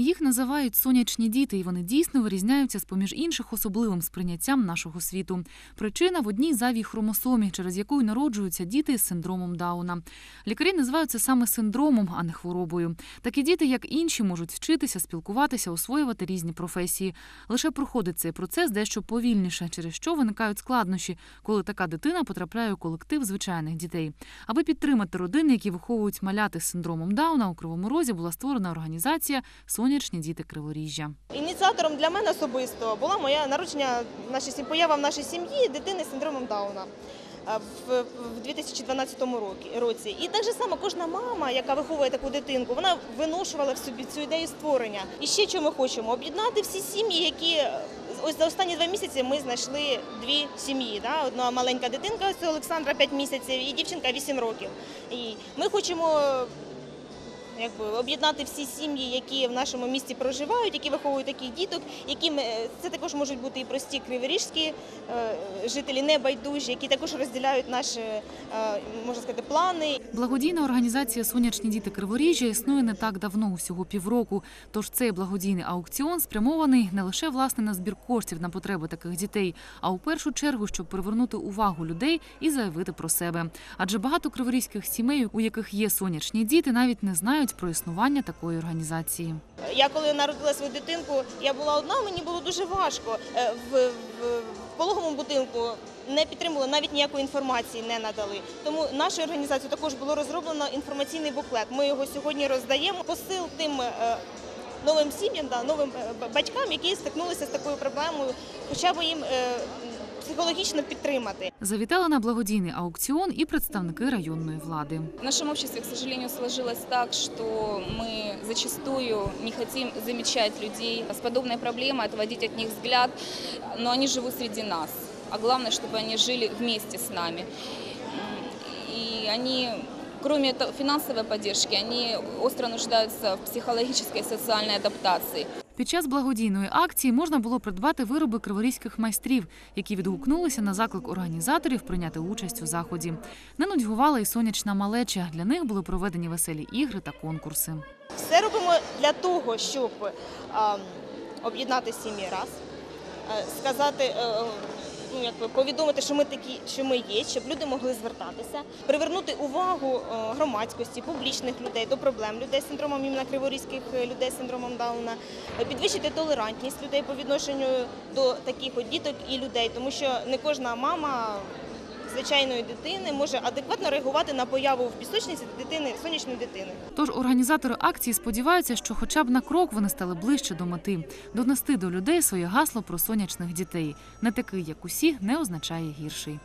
Їх називають сонячні діти, і вони дійсно вирізняються з поміж інших особливим сприйняттям нашого світу. Причина в одній завій хромосомі, через яку народжуються діти з синдромом Дауна. Лікарі називають це саме синдромом, а не хворобою. Такі діти, як інші, можуть вчитися, спілкуватися, освоювати різні професії. Лише проходить цей процес дещо повільніше, через що виникають складнощі, коли така дитина потрапляє у колектив звичайних дітей. Аби підтримати родини, які виховують маляти з синдромом Дауна, у Кривому Розі була створена організація Сонячні діти Криворіжжя. Ініціатором для мене особисто була моя народження, в нашій поява в нашій сім'ї дитини з синдромом Дауна е, в, в 2012 році- році. І так же само кожна мама, яка виховує таку дитинку, вона виношувала в собі цю ідею створення. І ще що ми хочемо? Об'єднати всі сім'ї, які е, ось за останні два місяці ми знайшли дві сім'ї. Да? Одна маленька дитинка це Олександра 5 місяців і дівчинка 8 років. І ми хочемо якби об'єднати всі сім'ї, які в нашому місті проживають, які виховують таких діток, яким е, це також можуть бути і прості криворіжські е, жителі, небайдужі, які також розділяють наші е, можна сказати плани. Благодійна організація Сонячні діти Криворіжжя існує не так давно, усього півроку. Тож цей благодійний аукціон спрямований не лише власне на збір коштів на потреби таких дітей, а у першу чергу, щоб привернути увагу людей і заявити про себе. Адже багато криворізьких сімей, у яких є сонячні діти, навіть не знають про існування такої організації. Я коли народила свою дитинку, я була одна, мені було дуже важко. Е, В, в, в пологовому будинку не підтримували, навіть ніякої інформації не надали. Тому нашою організацією також було розроблено інформаційний буклет. Ми його сьогодні роздаємо. Посил тим е, новим сім'ям, новим е, батькам, які стикнулися з такою проблемою, хоча б їм психологічно підтримати. Завітали на благодійний аукціон і представники районної влади. В нашем обществе, к сожалению, сложилось так, что мы зачастую не хотим замечать людей с подобной проблемой, отводить от них взгляд, но они живут среди нас. А главное, чтобы они жили вместе с нами. М, И они, кроме этого, финансовой поддержки, они остро нуждаются в психологической и социальной адаптации. Під час благодійної акції можна було придбати вироби криворізьких майстрів, які відгукнулися на заклик організаторів прийняти участь у заході. Не нудьгувала і сонячна малеча. Для них були проведені веселі ігри та конкурси. Все робимо для того, щоб об'єднати сім'ї раз, е, сказати, е, якби повідомити, що ми такі, що ми є, щоб люди могли звертатися, привернути увагу е, громадськості, публічних людей до проблем людей з синдромом імена криворізьких е, людей з синдромом Дауна, е, підвищити толерантність людей по відношенню до таких от діток і людей, тому що не кожна мама. Звичайної дитини може адекватно реагувати на появу в пісочниці дитини сонячної дитини. Тож організатори акції сподіваються, що хоча б на крок вони стали ближче до мети донести до людей своє гасло про сонячних дітей. Не такий, як усі, не означає гірший.